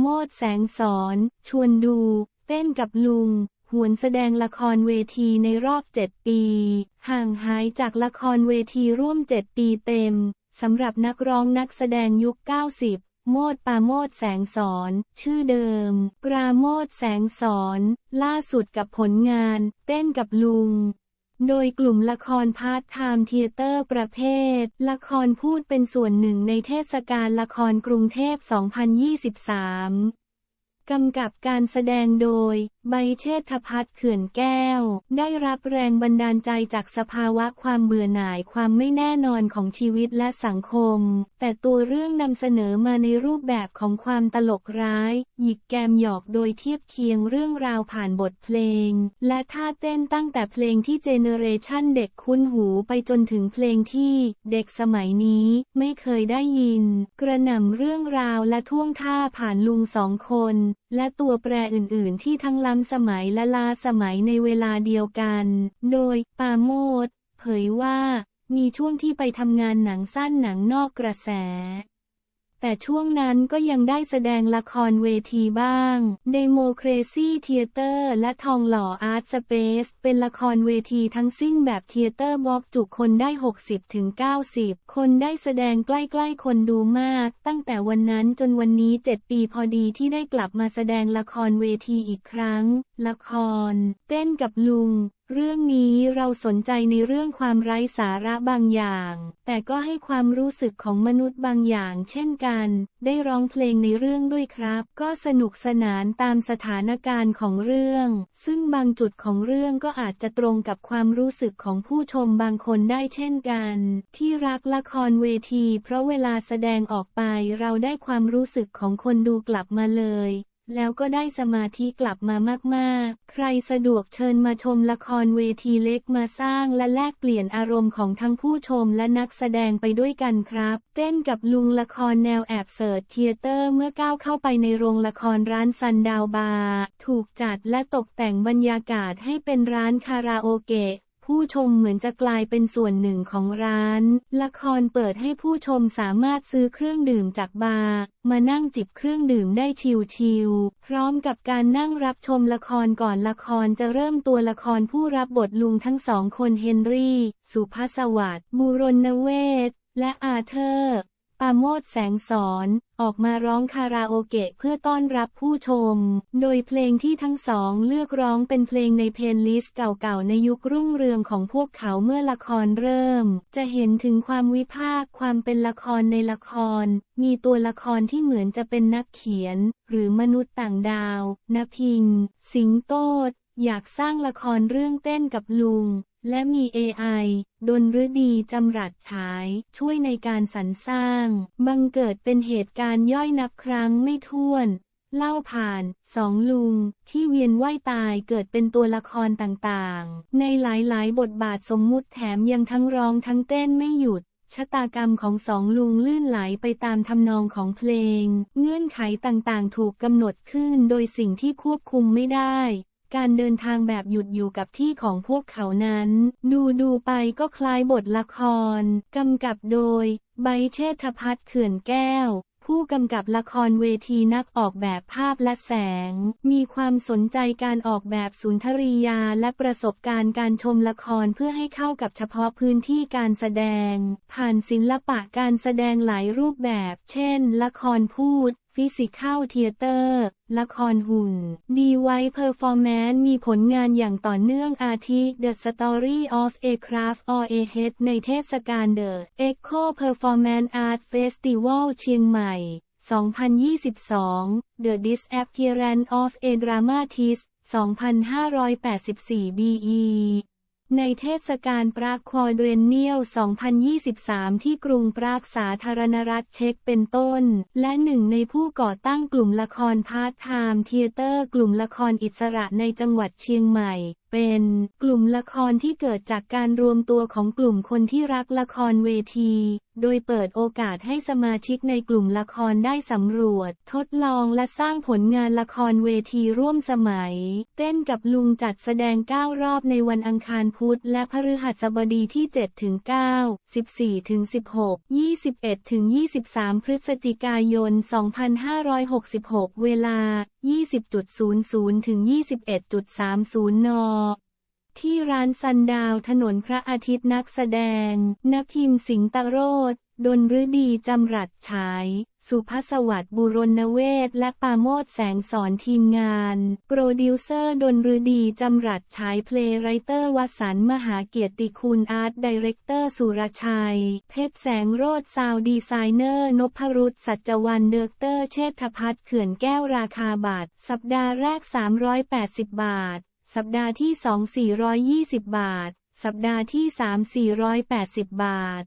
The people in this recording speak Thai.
โมทแสงสอน ชวนดู เต้นกับลุง หวนแสดงละครเวทีในรอบ 7 ปี ห่างหายจากละครเวทีร่วม 7 ปีเต็ม สำหรับนักร้องนักแสดงยุค 90โมดปาโมดแสงสอน ชื่อเดิม ปราโมดแสงสอน ล่าสุดกับผลงาน เต้นกับลุง โดยกลุ่มละครพาร์ทไทม์เทเตอร์ประเภท ละครพูดเป็นส่วนหนึ่งในเทศกาลละครกรุงเทพ 2023 กำกับการแสดงโดย ใบเชษฐพัฒน์เขื่อนแก้ว ได้รับแรงบันดาลใจจากสภาวะความเบื่อหน่ายความไม่แน่นอนของชีวิตและสังคม แต่ตัวเรื่องนำเสนอมาในรูปแบบของความตลกร้าย หยิกแกมหยอกโดยเทียบเคียงเรื่องราวผ่านบทเพลง และท่าเต้นตั้งแต่เพลงที่เจเนเรชันเด็กคุ้นหูไปจนถึงเพลงที่เด็กสมัยนี้ไม่เคยได้ยิน กระหน่ำเรื่องราวและท่วงท่าผ่านลุงสองคนและตัวแปรอื่นๆ ที่ทั้งล้ำสมัยและลาสมัยในเวลาเดียวกัน โดย ปาโมดเผยว่า มีช่วงที่ไปทำงานหนังสั้นหนังนอกกระแส แต่ช่วงนั้นก็ยังได้แสดงละครเวทีบ้าง Democracy Theater และทองหล่อ Art Space เป็นละครเวทีทั้งสิ้นแบบเทเตอร์บ็อกจุคนได้ 60-90 คนได้แสดงใกล้ๆคนดูมาก ตั้งแต่วันนั้นจนวันนี้ 7 ปีพอดีที่ได้กลับมาแสดงละครเวทีอีกครั้ง ละคร เต้นกับลุง เรื่องนี้เราสนใจในเรื่องความไร้สาระบางอย่าง แต่ก็ให้ความรู้สึกของมนุษย์บางอย่างเช่นกัน ได้ร้องเพลงในเรื่องด้วยครับ ก็สนุกสนานตามสถานการณ์ของเรื่อง ซึ่งบางจุดของเรื่องก็อาจจะตรงกับความรู้สึกของผู้ชมบางคนได้เช่นกัน ที่รักละครเวที เพราะเวลาแสดงออกไปเราได้ความรู้สึกของคนดูกลับมาเลย แล้วก็ได้สมาธิกลับมามากๆ ใครสะดวกเชิญมาชมละครเวทีเล็กมาสร้างและแลกเปลี่ยนอารมณ์ของทั้งผู้ชมและนักแสดงไปด้วยกันครับ เต้นกับลุงละครแนวแอบเสิร์ตเทเตอร์เมื่อก้าวเข้าไปในโรงละครร้านซันดาวบาร์ถูกจัดและตกแต่งบรรยากาศให้เป็นร้านคาราโอเกะ ผู้ชมเหมือนจะกลายเป็นส่วนหนึ่งของร้าน ละครเปิดให้ผู้ชมสามารถซื้อเครื่องดื่มจากบาร์มานั่งจิบเครื่องดื่มได้ชิลๆพร้อมกับการนั่งรับชมละครก่อนละครจะเริ่มตัวละครผู้รับบทลุงทั้งสองคนเฮนรี่ สุภสวัสดิ์บูรณเวศและอาเธอร์ ปาโมดแสงสอนออกมาร้องคาราโอเกะเพื่อต้อนรับผู้ชม โดยเพลงที่ทั้งสองเลือกร้องเป็นเพลงในเพลย์ลิสต์เก่าๆ ในยุครุ่งเรืองของพวกเขาเมื่อละครเริ่ม จะเห็นถึงความวิพากษ์ความเป็นละครในละคร มีตัวละครที่เหมือนจะเป็นนักเขียน หรือมนุษย์ต่างดาว นพิง สิงโตดอยากสร้างละครเรื่องเต้นกับลุง และมี AI ดนฤดีจำรัดฉาย ช่วยในการสรรสร้าง บังเกิดเป็นเหตุการณ์ย่อยนับครั้งไม่ถ้วน เล่าผ่านสองลุง ที่เวียนว่ายตายเกิดเป็นตัวละครต่างๆ ในหลายๆ บทบาทสมมุติแถมยังทั้งร้องทั้งเต้นไม่หยุดชะตากรรมของสองลุงลื่นไหลไปตามทำนองของเพลง เงื่อนไขต่างๆ ถูกกำหนดขึ้นโดยสิ่งที่ควบคุมไม่ได้ การเดินทางแบบหยุดอยู่กับที่ของพวกเขานั้น ดูดูไปก็คล้ายบทละคร กำกับโดยใบเชษฐพัฒน์เขื่อนแก้ว ผู้กำกับละครเวทีนักออกแบบภาพและแสง มีความสนใจการออกแบบสุนทรียาและประสบการณ์การชมละครเพื่อให้เข้ากับเฉพาะพื้นที่การแสดง ผ่านศิลปะการแสดงหลายรูปแบบ เช่น ละครพูด ฟิสิคัลเทเตอร์ ละครหุ่น ดีไวเพอร์ฟอร์แมนซ์มีผลงานอย่างต่อเนื่องอาทิ The Story of a Craft or a Head ในเทศกาล The Echo Performance Art Festival เชียงใหม่ 2022 The Disappearance of a Dramatist 2584 BE ในเทศกาลปรากคอเดรนเนียล 2023 ที่กรุงปรากสาธารณรัฐเช็กเป็นต้น และหนึ่งในผู้ก่อตั้งกลุ่มละครพาร์ทไทม์เทเตอร์ กลุ่มละครอิสระในจังหวัดเชียงใหม่ เป็น กลุ่มละครที่เกิดจากการรวมตัวของกลุ่มคนที่รักละครเวที โดยเปิดโอกาสให้สมาชิกในกลุ่มละครได้สำรวจ ทดลองและสร้างผลงานละครเวทีร่วมสมัย เต้นกับลุงจัดแสดง 9 รอบในวันอังคารพุธและพฤหัสบดีที่ 7 ถึง 9 14 ถึง 16 21 ถึง 23 พฤศจิกายน 2566 เวลา 20.00 ถึง 21.30 น ที่ร้านซันดาวถนนพระอาทิตย์นักแสดงนักพิมพ์สิงตะโรดดนฤดีจำรัดฉาย สุภสวัสดิ์บุรณเวศและปาโมดแสงสอนทีมงาน โปรดิวเซอร์ดนฤดีจำรัดฉายเพลย์ไรเตอร์วสันมหาเกียรติคุณอาร์ตไดเรคเตอร์สุรชัย เพชรแสงโรดซาวดีไซเนอร์นพรุษสัจวันเดอร์เตอร์เชษฐพัฒน์เขื่อนแก้วราคาบาท สัปดาห์แรก 380 บาท สัปดาห์ที่ 2 420 บาท สัปดาห์ที่ 3 480 บาท